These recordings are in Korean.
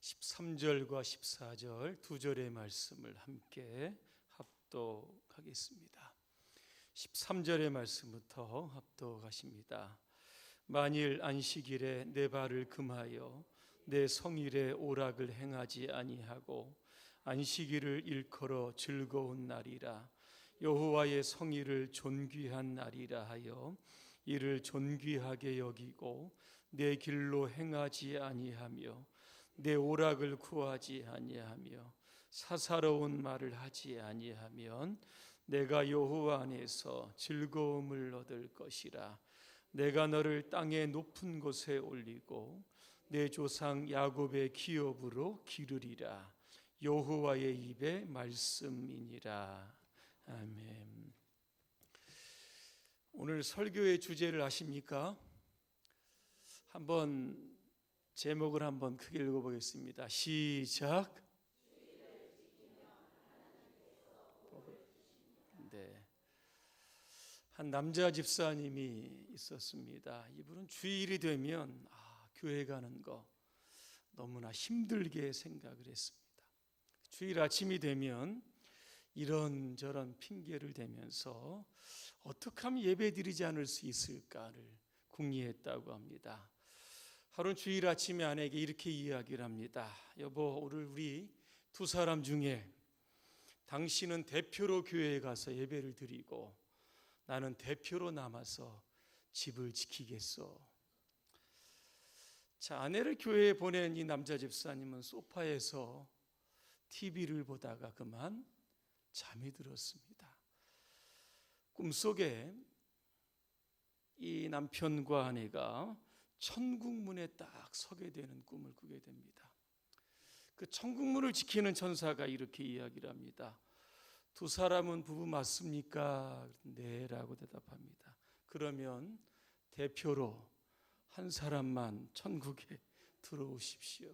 13절과 14절 두 절의 말씀을 함께 합독하겠습니다. 13절의 말씀부터 합독하십니다. 만일 안식일에 내 발을 금하여 내 성일에 오락을 행하지 아니하고 안식일을 일컬어 즐거운 날이라 여호와의 성일을 존귀한 날이라 하여 이를 존귀하게 여기고 내 길로 행하지 아니하며 내 오락을 구하지 아니하며 사사로운 말을 하지 아니하면 내가 여호와 안에서 즐거움을 얻을 것이라 내가 너를 땅의 높은 곳에 올리고 내 조상 야곱의 기업으로 기르리라 여호와의 입의 말씀이니라 아멘. 오늘 설교의 주제를 아십니까? 한번 제목을 한번 크게 읽어보겠습니다. 시작. 네. 한 남자 집사님이 있었습니다. 이분은 주일이 되면 아, 교회 가는 거 너무나 힘들게 생각을 했습니다. 주일 아침이 되면 이런저런 핑계를 대면서 어떻게 하면 예배 드리지 않을 수 있을까를 궁리했다고 합니다. 하루는 주일 아침에 아내에게 이렇게 이야기를 합니다. 여보, 오늘 우리 두 사람 중에 당신은 대표로 교회에 가서 예배를 드리고 나는 대표로 남아서 집을 지키겠어. 자, 아내를 교회에 보낸 이 남자 집사님은 소파에서 TV를 보다가 그만 잠이 들었습니다. 꿈속에 이 남편과 아내가 천국문에 딱 서게 되는 꿈을 꾸게 됩니다. 그 천국문을 지키는 천사가 이렇게 이야기를 합니다. 두 사람은 부부 맞습니까? 네라고 대답합니다. 그러면 대표로 한 사람만 천국에 들어오십시오.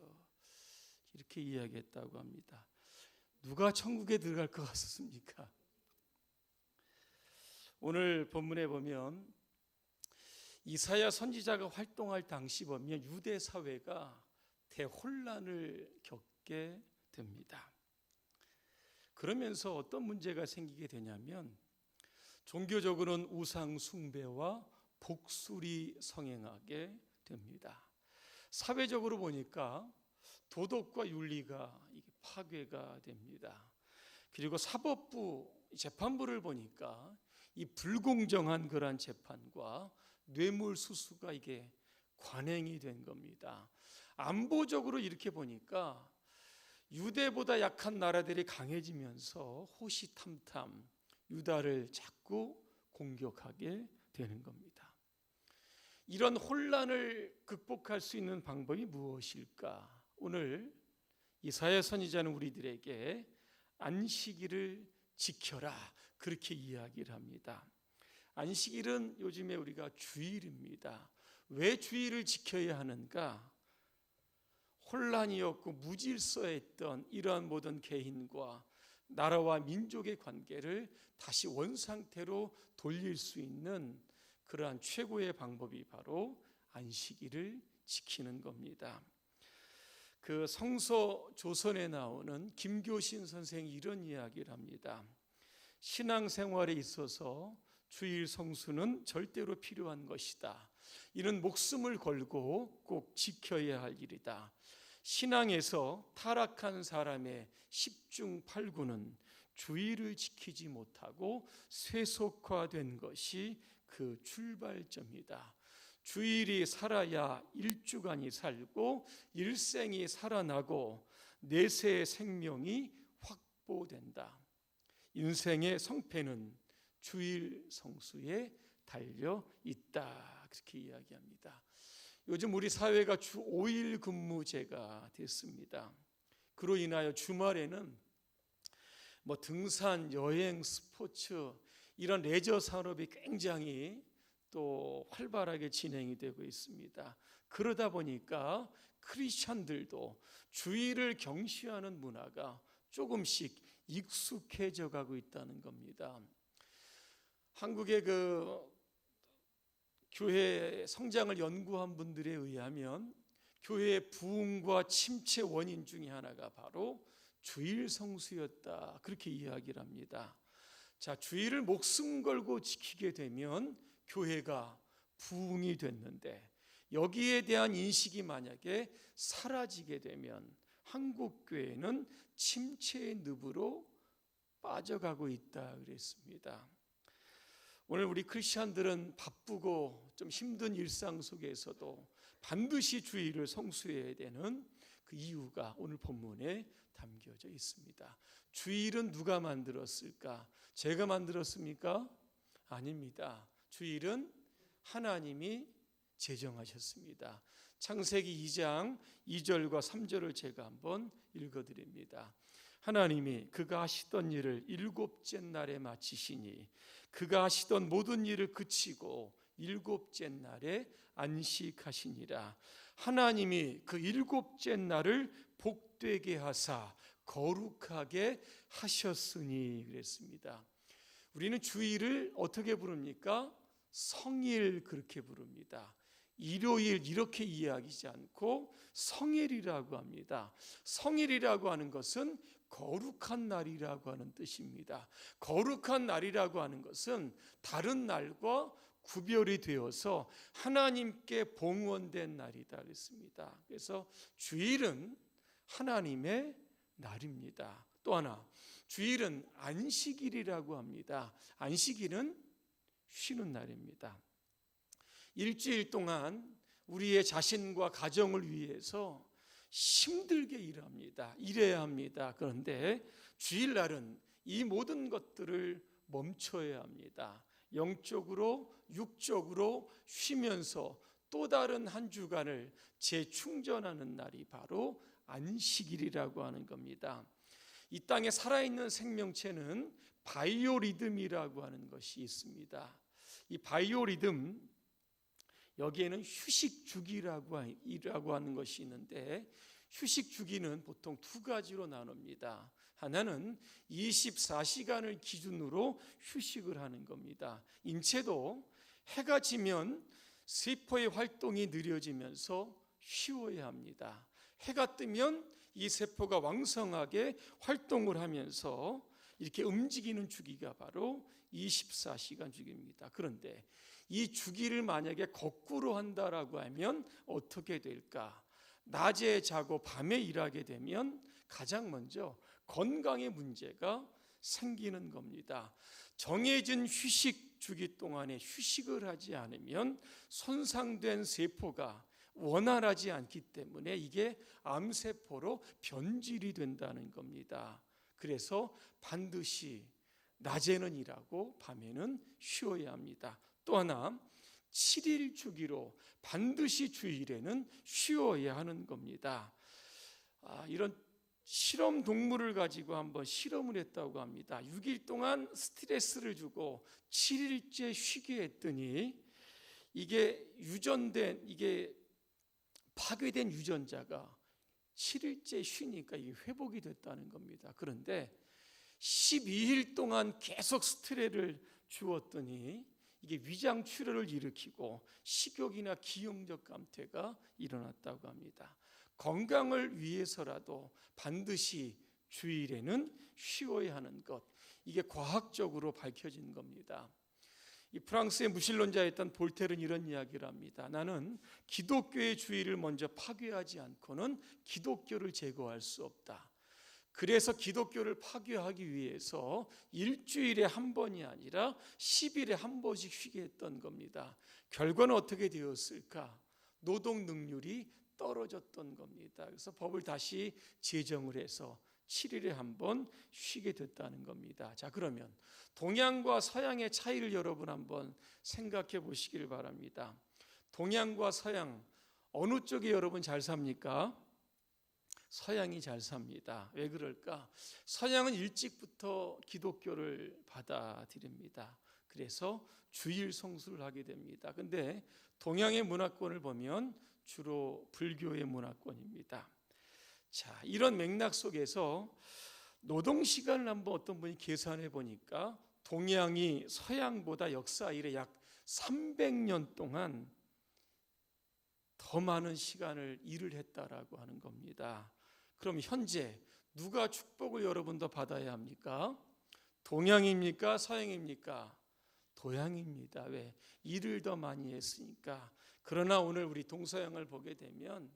이렇게 이야기했다고 합니다. 누가 천국에 들어갈 것 같습니까? 오늘 본문에 보면 이사야 선지자가 활동할 당시 보면 유대 사회가 대혼란을 겪게 됩니다. 그러면서 어떤 문제가 생기게 되냐면 종교적으로는 우상 숭배와 복술이 성행하게 됩니다. 사회적으로 보니까 도덕과 윤리가 파괴가 됩니다. 그리고 사법부 재판부를 보니까 이 불공정한 그러한 재판과 뇌물 수수가 이게 관행이 된 겁니다. 안보적으로 이렇게 보니까 유대보다 약한 나라들이 강해지면서 호시탐탐 유다를 자꾸 공격하게 되는 겁니다. 이런 혼란을 극복할 수 있는 방법이 무엇일까? 오늘 이사야 선지자는 우리들에게 안식일을 지켜라 그렇게 이야기를 합니다. 안식일은 요즘에 우리가 주일입니다. 왜 주일을 지켜야 하는가? 혼란이었고 무질서했던 이러한 모든 개인과 나라와 민족의 관계를 다시 원상태로 돌릴 수 있는 그러한 최고의 방법이 바로 안식일을 지키는 겁니다. 그 성서 조선에 나오는 김교신 선생이 이런 이야기를 합니다. 신앙생활에 있어서 주일 성수는 절대로 필요한 것이다. 이는 목숨을 걸고 꼭 지켜야 할 일이다. 신앙에서 타락한 사람의 십중 팔구는 주의를 지키지 못하고 쇠속화된 것이 그 출발점이다. 주일이 살아야 일주간이 살고 일생이 살아나고 내세의 생명이 확보된다. 인생의 성패는 주일 성수에 달려 있다. 그렇게 이야기합니다. 요즘 우리 사회가 주 5일 근무제가 됐습니다. 그로 인하여 주말에는 뭐 등산, 여행, 스포츠 이런 레저 산업이 굉장히 또 활발하게 진행이 되고 있습니다. 그러다 보니까 크리스천들도 주일을 경시하는 문화가 조금씩 익숙해져 가고 있다는 겁니다. 한국의 그 교회 성장을 연구한 분들에 의하면 교회의 부흥과 침체 원인 중에 하나가 바로 주일 성수였다. 그렇게 이야기를 합니다. 자, 주일을 목숨 걸고 지키게 되면 교회가 부흥이 됐는데 여기에 대한 인식이 만약에 사라지게 되면 한국 교회는 침체의 늪으로 빠져가고 있다 그랬습니다. 오늘 우리 크리스천들은 바쁘고 좀 힘든 일상 속에서도 반드시 주의를 성수해야 되는 그 이유가 오늘 본문에 담겨져 있습니다. 주일은 누가 만들었을까? 제가 만들었습니까? 아닙니다. 주일은 하나님이 제정하셨습니다. 창세기 2장 2절과 3절을 제가 한번 읽어 드립니다. 하나님이 그가 하시던 일을 일곱째 날에 마치시니 그가 하시던 모든 일을 그치고 일곱째 날에 안식하시니라. 하나님이 그 일곱째 날을 복되게 하사 거룩하게 하셨으니 그랬습니다. 우리는 주일을 어떻게 부릅니까? 성일 그렇게 부릅니다. 일요일 이렇게 이야기하지 않고 성일이라고 합니다. 성일이라고 하는 것은 거룩한 날이라고 하는 뜻입니다. 거룩한 날이라고 하는 것은 다른 날과 구별이 되어서 하나님께 봉헌된 날이다 그랬습니다. 그래서 주일은 하나님의 날입니다. 또 하나 주일은 안식일이라고 합니다. 안식일은 쉬는 날입니다. 일주일 동안 우리의 자신과 가정을 위해서 힘들게 일합니다. 일해야 합니다. 그런데 주일날은 이 모든 것들을 멈춰야 합니다. 영적으로, 육적으로 쉬면서 또 다른 한 주간을 재충전하는 날이 바로 안식일이라고 하는 겁니다. 이 땅에 살아있는 생명체는 바이오리듬이라고 하는 것이 있습니다. 이 바이오리듬 여기에는 휴식 주기라고 하는 것이 있는데 휴식 주기는 보통 두 가지로 나눕니다. 하나는 24시간을 기준으로 휴식을 하는 겁니다. 인체도 해가 지면 세포의 활동이 느려지면서 쉬어야 합니다. 해가 뜨면 이 세포가 왕성하게 활동을 하면서 이렇게 움직이는 주기가 바로 24시간 주기입니다. 그런데 이 주기를 만약에 거꾸로 한다라고 하면 어떻게 될까? 낮에 자고 밤에 일하게 되면 가장 먼저 건강의 문제가 생기는 겁니다. 정해진 휴식 주기 동안에 휴식을 하지 않으면 손상된 세포가 원활하지 않기 때문에 이게 암세포로 변질이 된다는 겁니다. 그래서 반드시 낮에는 일하고 밤에는 쉬어야 합니다. 또 하나 7일 주기로 반드시 주일에는 쉬어야 하는 겁니다. 아, 이런 실험 동물을 가지고 한번 실험을 했다고 합니다. 6일 동안 스트레스를 주고 7일째 쉬게 했더니 이게 유전된 이게 파괴된 유전자가 7일째 쉬니까 이게 회복이 됐다는 겁니다. 그런데 12일 동안 계속 스트레스를 주었더니 이게 위장 출혈을 일으키고 식욕이나 기형적 감퇴가 일어났다고 합니다. 건강을 위해서라도 반드시 주일에는 쉬어야 하는 것. 이게 과학적으로 밝혀진 겁니다. 이 프랑스의 무신론자였던 볼테르는 이런 이야기를 합니다. 나는 기독교의 주의를 먼저 파괴하지 않고는 기독교를 제거할 수 없다. 그래서 기독교를 파괴하기 위해서 일주일에 한 번이 아니라 10일에 한 번씩 쉬게 했던 겁니다. 결과는 어떻게 되었을까? 노동 능률이 떨어졌던 겁니다. 그래서 법을 다시 제정을 해서 7일에 한 번 쉬게 됐다는 겁니다. 자, 그러면 동양과 서양의 차이를 여러분 한번 생각해 보시길 바랍니다. 동양과 서양 어느 쪽이 여러분 잘 삽니까? 서양이 잘 삽니다. 왜 그럴까? 서양은 일찍부터 기독교를 받아들입니다. 그래서 주일 성수를 하게 됩니다. 근데 동양의 문화권을 보면 주로 불교의 문화권입니다. 자, 이런 맥락 속에서 노동 시간을 한번 어떤 분이 계산해 보니까 동양이 서양보다 역사 이래 약 300년 동안 더 많은 시간을 일을 했다라고 하는 겁니다. 그럼 현재 누가 축복을 여러분도 받아야 합니까? 동양입니까? 서양입니까? 도양입니다. 왜? 일을 더 많이 했으니까. 그러나 오늘 우리 동서양을 보게 되면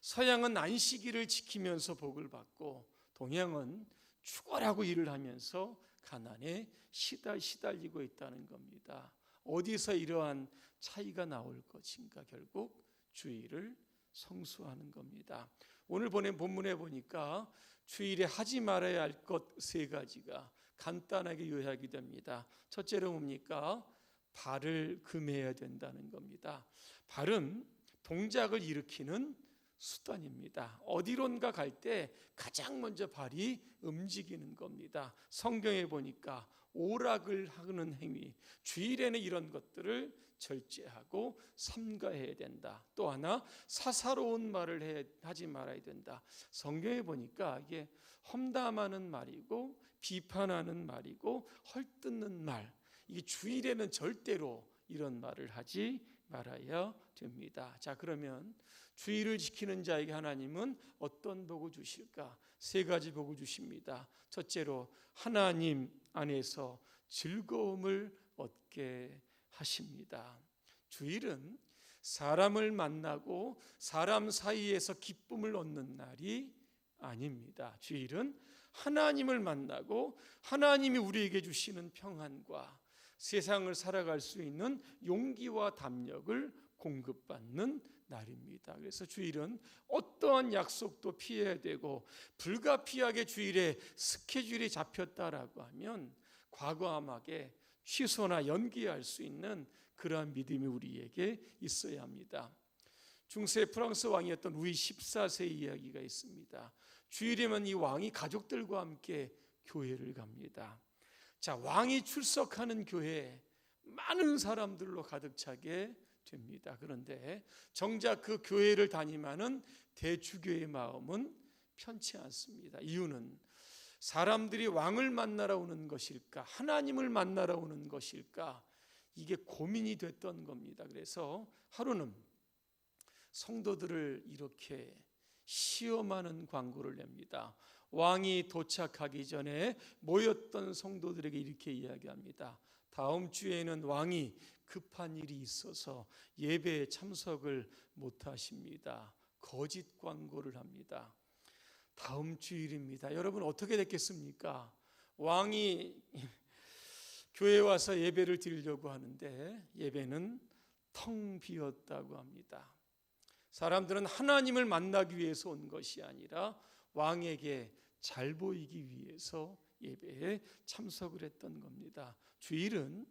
서양은 안식일을 지키면서 복을 받고 동양은 죽어라고 일을 하면서 가난에 시달 시달리고 있다는 겁니다. 어디서 이러한 차이가 나올 것인가 결국 주의를 성수하는 겁니다. 오늘 보낸 본문에 보니까 주일에 하지 말아야 할 것 세 가지가 간단하게 요약이 됩니다. 첫째로 뭡니까? 발을 금해야 된다는 겁니다. 발은 동작을 일으키는 수단입니다. 어디론가 갈 때 가장 먼저 발이 움직이는 겁니다. 성경에 보니까 오락을 하는 행위, 주일에는 이런 것들을 절제하고 삼가해야 된다. 또 하나 사사로운 말을 해, 하지 말아야 된다. 성경에 보니까 이게 험담하는 말이고 비판하는 말이고 헐뜯는 말. 이게 주일에는 절대로 이런 말을 하지 말아야 됩니다. 자, 그러면 주일을 지키는 자에게 하나님은 어떤 복을 주실까? 세 가지 복을 주십니다. 첫째로 하나님 안에서 즐거움을 얻게 하십니다. 주일은 사람을 만나고 사람 사이에서 기쁨을 얻는 날이 아닙니다. 주일은 하나님을 만나고 하나님이 우리에게 주시는 평안과 세상을 살아갈 수 있는 용기와 담력을 공급받는 날입니다. 그래서 주일은 어떠한 약속도 피해야 되고 불가피하게 주일에 스케줄이 잡혔다라고 하면 과감하게 취소나 연기할 수 있는 그러한 믿음이 우리에게 있어야 합니다. 중세 프랑스 왕이었던 루이 14세 이야기가 있습니다. 주일이면 이 왕이 가족들과 함께 교회를 갑니다. 자, 왕이 출석하는 교회 많은 사람들로 가득 차게 됩니다. 그런데 정작 그 교회를 다니면은 대주교의 마음은 편치 않습니다. 이유는 사람들이 왕을 만나러 오는 것일까? 하나님을 만나러 오는 것일까? 이게 고민이 됐던 겁니다. 그래서 하루는 성도들을 이렇게 시험하는 광고를 냅니다. 왕이 도착하기 전에 모였던 성도들에게 이렇게 이야기합니다. 다음 주에는 왕이 급한 일이 있어서 예배에 참석을 못 하십니다. 거짓 광고를 합니다. 다음 주일입니다. 여러분 어떻게 됐겠습니까? 왕이 교회 와서 예배를 드리려고 하는데 예배는 텅 비었다고 합니다. 사람들은 하나님을 만나기 위해서 온 것이 아니라 왕에게 잘 보이기 위해서 예배에 참석을 했던 겁니다. 주일은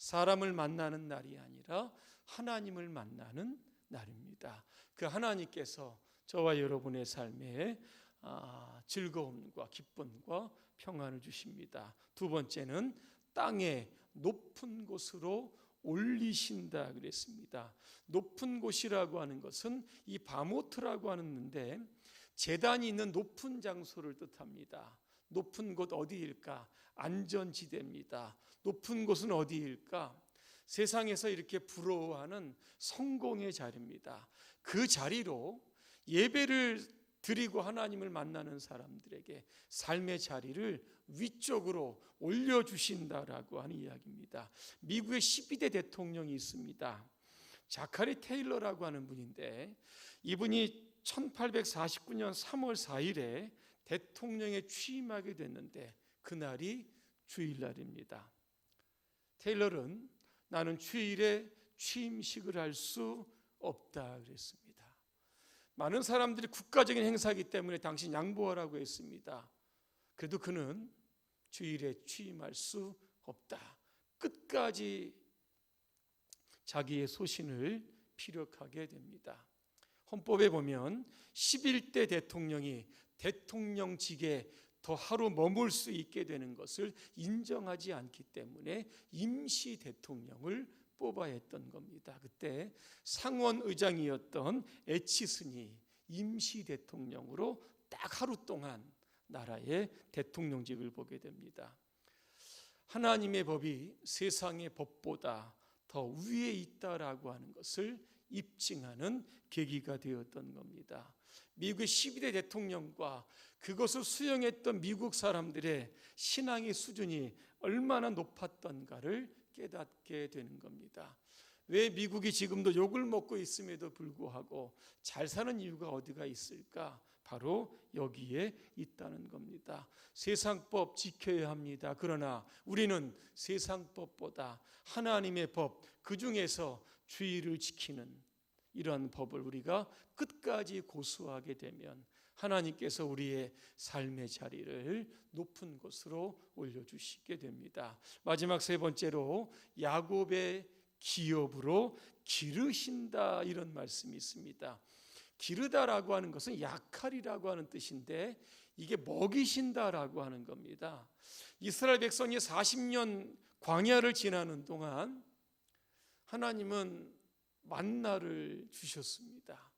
사람을 만나는 날이 아니라 하나님을 만나는 날입니다. 그 하나님께서 저와 여러분의 삶에 아, 즐거움과 기쁨과 평안을 주십니다. 두 번째는 땅의 높은 곳으로 올리신다 그랬습니다. 높은 곳이라고 하는 것은 이 바모트라고 하는데 재단이 있는 높은 장소를 뜻합니다. 높은 곳 어디일까? 안전지대입니다. 높은 곳은 어디일까? 세상에서 이렇게 부러워하는 성공의 자리입니다. 그 자리로 예배를 드리고 하나님을 만나는 사람들에게 삶의 자리를 위쪽으로 올려주신다라고 하는 이야기입니다. 미국의 12대 대통령이 있습니다. 자카리 테일러라고 하는 분인데 이분이 1849년 3월 4일에 대통령에 취임하게 됐는데 그날이 주일날입니다. 테일러는 나는 주일에 취임식을 할 수 없다 그랬습니다. 많은 사람들이 국가적인 행사이기 때문에 당신 양보하라고 했습니다. 그래도 그는 주일에 취임할 수 없다. 끝까지 자기의 소신을 피력하게 됩니다. 헌법에 보면 11대 대통령이 대통령직에 더 하루 머물 수 있게 되는 것을 인정하지 않기 때문에 임시 대통령을 뽑아야 했던 겁니다. 그때 상원 의장이었던 에치슨이 임시 대통령으로 딱 하루 동안 나라의 대통령직을 보게 됩니다. 하나님의 법이 세상의 법보다 더 위에 있다라고 하는 것을 입증하는 계기가 되었던 겁니다. 미국의 12대 대통령과 그것을 수용했던 미국 사람들의 신앙의 수준이 얼마나 높았던가를 깨닫게 되는 겁니다. 왜 미국이 지금도 욕을 먹고 있음에도 불구하고 잘 사는 이유가 어디가 있을까? 바로 여기에 있다는 겁니다. 세상법 지켜야 합니다. 그러나 우리는 세상법보다 하나님의 법, 그 중에서 주의를 지키는 이러한 법을 우리가 끝까지 고수하게 되면 하나님께서 우리의 삶의 자리를 높은 곳으로 올려주시게 됩니다. 마지막 세 번째로 야곱의 기업으로 기르신다 이런 말씀이 있습니다. 기르다라고 하는 것은 약할이라고 하는 뜻인데 이게 먹이신다라고 하는 겁니다. 이스라엘 백성이 40년 광야를 지나는 동안 하나님은 만나를 주셨습니다.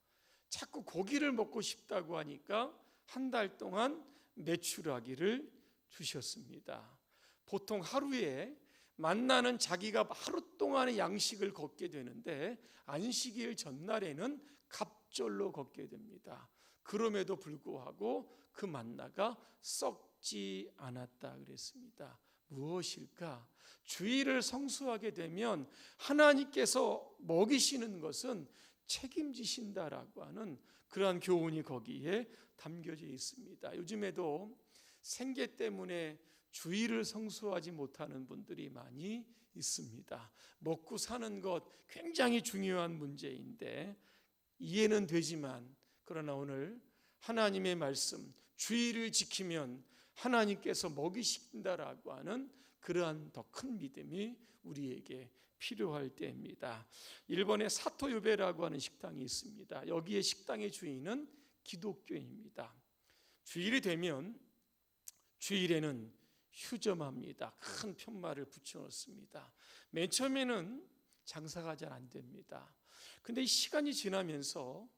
자꾸 고기를 먹고 싶다고 하니까 한 달 동안 매출하기를 주셨습니다. 보통 하루에 만나는 자기가 하루 동안의 양식을 걷게 되는데 안식일 전날에는 갑절로 걷게 됩니다. 그럼에도 불구하고 그 만나가 썩지 않았다 그랬습니다. 무엇일까? 주의를 성수하게 되면 하나님께서 먹이시는 것은 책임지신다라고 하는 그러한 교훈이 거기에 담겨져 있습니다. 요즘에도 생계 때문에 주의를 성수하지 못하는 분들이 많이 있습니다. 먹고 사는 것 굉장히 중요한 문제인데 이해는 되지만 그러나 오늘 하나님의 말씀 주의를 지키면 하나님께서 먹이신다라고 하는 그러한 더 큰 믿음이 우리에게 필요할 때입니다. 일본의 사토유베라고 하는 식당이 있습니다. 여기에 식당의 주인은 기독교입니다. 주일이 되면 주일에는 휴점합니다. 큰 편말을 붙여놓습니다. 맨 처음에는 장사가 잘 안 됩니다. 근데 시간이 지나면서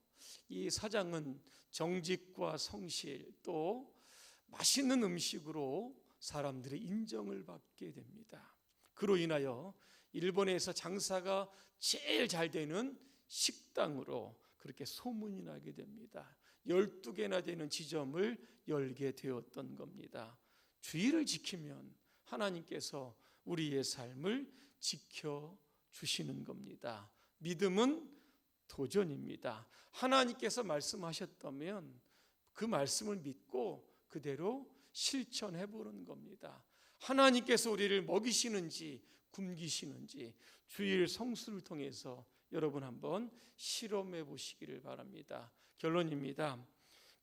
이 사장은 정직과 성실 또 맛있는 음식으로 사람들의 인정을 받게 됩니다. 그로 인하여 일본에서 장사가 제일 잘 되는 식당으로 그렇게 소문이 나게 됩니다. 12개나 되는 지점을 열게 되었던 겁니다. 주의를 지키면 하나님께서 우리의 삶을 지켜 주시는 겁니다. 믿음은 도전입니다. 하나님께서 말씀하셨다면 그 말씀을 믿고 그대로 실천해 보는 겁니다. 하나님께서 우리를 먹이시는지 굶기시는지 주일 성수를 통해서 여러분 한번 실험해 보시기를 바랍니다. 결론입니다.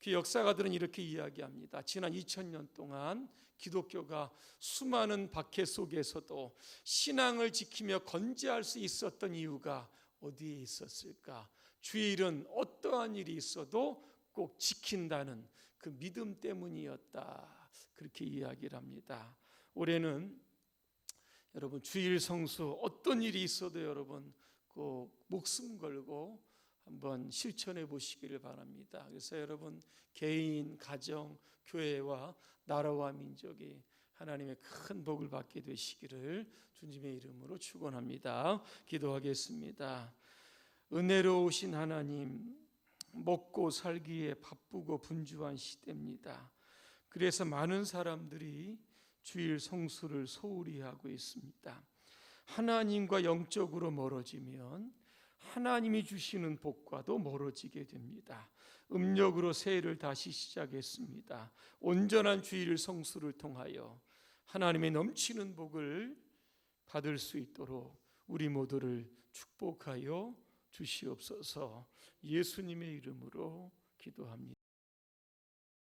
그 역사가들은 이렇게 이야기합니다. 지난 2000년 동안 기독교가 수많은 박해 속에서도 신앙을 지키며 건재할 수 있었던 이유가 어디에 있었을까? 주일은 어떠한 일이 있어도 꼭 지킨다는 그 믿음 때문이었다. 그렇게 이야기를 합니다. 올해는 여러분 주일 성수 어떤 일이 있어도 여러분 꼭 목숨 걸고 한번 실천해 보시기를 바랍니다. 그래서 여러분 개인, 가정, 교회와 나라와 민족이 하나님의 큰 복을 받게 되시기를 주님의 이름으로 축원합니다. 기도하겠습니다. 은혜로우신 하나님 먹고 살기에 바쁘고 분주한 시대입니다. 그래서 많은 사람들이 주일 성수를 소홀히 하고 있습니다. 하나님과 영적으로 멀어지면 하나님이 주시는 복과도 멀어지게 됩니다. 음력으로 새해를 다시 시작했습니다. 온전한 주일 성수를 통하여 하나님의 넘치는 복을 받을 수 있도록 우리 모두를 축복하여 주시옵소서. 예수님의 이름으로 기도합니다.